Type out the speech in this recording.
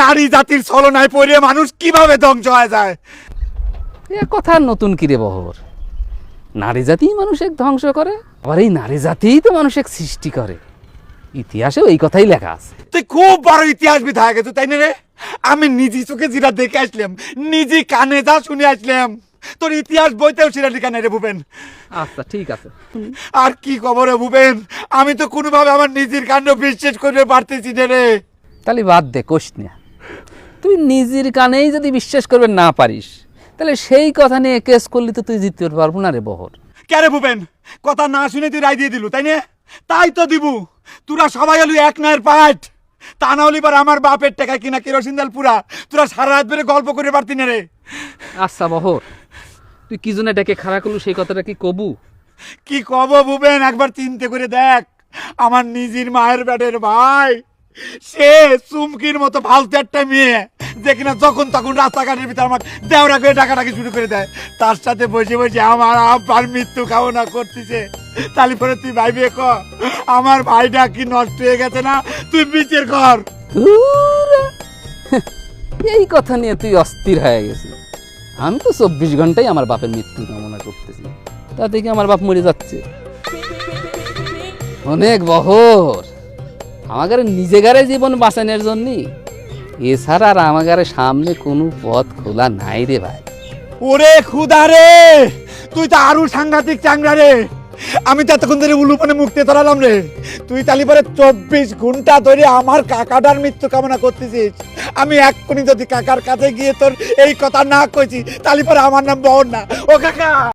নারী জাতির ছলনায় পড়ে মানুষ কীভাবে ধ্বংস হয়ে যায়? এ কথা নতুন কিরে বহর? নারী জাতিই মানুষের ধ্বংস করে আবার এই নারী জাতিই তো মানুষের সৃষ্টি করে। ইতিহাসেও এই কথাই লেখা আছে। তুই খুব বড় ইতিহাসবিদ হয়ে গেছো তাই না রে? আমি নিজে চোখে যেটা দেখে আসলাম নিজে কানে যা শুনে আসলাম। তোর ইতিহাস বইতেও সেটা লেখা নেই রে ভূপেন। আচ্ছা ঠিক আছে। আর কি খবর রে ভূপেন? আমি তো কোনোভাবে আমার নিজের কাণ্ড বিশ্বাস করতে পারতেছি না রে। তাহলে বাদ দে কোষ না তুই নিজের কানেই যদি বিশ্বাস করবে না পারিস তাহলে সেই কথা নিয়ে কেস করলি তো তুই জিততে পারব না রে বহর। কে রে ভূপেন? কথা না শুনে তুই রায় দিয়ে দিলু তাই না? তাই তো দিবু। তোরা সবাই হলি এক নায়ের পাঠ। তা না হলে আমার বাপের টাকায় কিনা কেরোসিন তেল পুরা। তোরা সারা রাত বেড়ে গল্প করে পারতি না রে। আচ্ছা বহর তুই কি জন্য ডেকে খাড়া করলু সেই কথাটা কি কবু? কি কব ভুবেন একবার চিনতে করে দেখ। আমার নিজের মায়ের পেটের ভাই। সে চুমকির মতো ফালতু একটা মেয়ে যে কিনা যখন তখন রাস্তাঘাটের ভিতরে আমার দেওরা করে ডাকাডাকি শুরু করে দেয়। তার সাথে বসে বসে আমার আব্বার মৃত্যু কামনা করতেছে। তাহলে পরে তুই ভাইবে ক আমার ভাইটা কি নষ্ট হয়ে গেছে না? তুই বিচার কর। এই কথা নিয়ে তুই অস্থির হয়ে গেছিস। আমি তো চব্বিশ ঘন্টাই আমার বাপের মৃত্যু কামনা করতেছি। তা দেখে আমার বাপ মরে যাচ্ছে। অনেক বহর। আমাদের নিজেগারে জীবন বাঁচানোর জন্য। এছাড়া আর আমাদের সামনে কোনো পথ খোলা নাই রে ভাই। ওরে খুদা রে! তুই তো আরও সাংঘাতিক চাংরা রে! আমি তো এতক্ষণ ধরে উলুপনে মুক্তি ধরালাম রে। তুই তালি পরে চব্বিশ ঘণ্টা ধরে আমার কাকাটার মৃত্যু কামনা করতেছিস। আমি এক্ষুনি যদি কাকার কাছে গিয়ে তোর এই কথা না কইছি, তালি পরে আমার নাম বহন না। ও কাকা!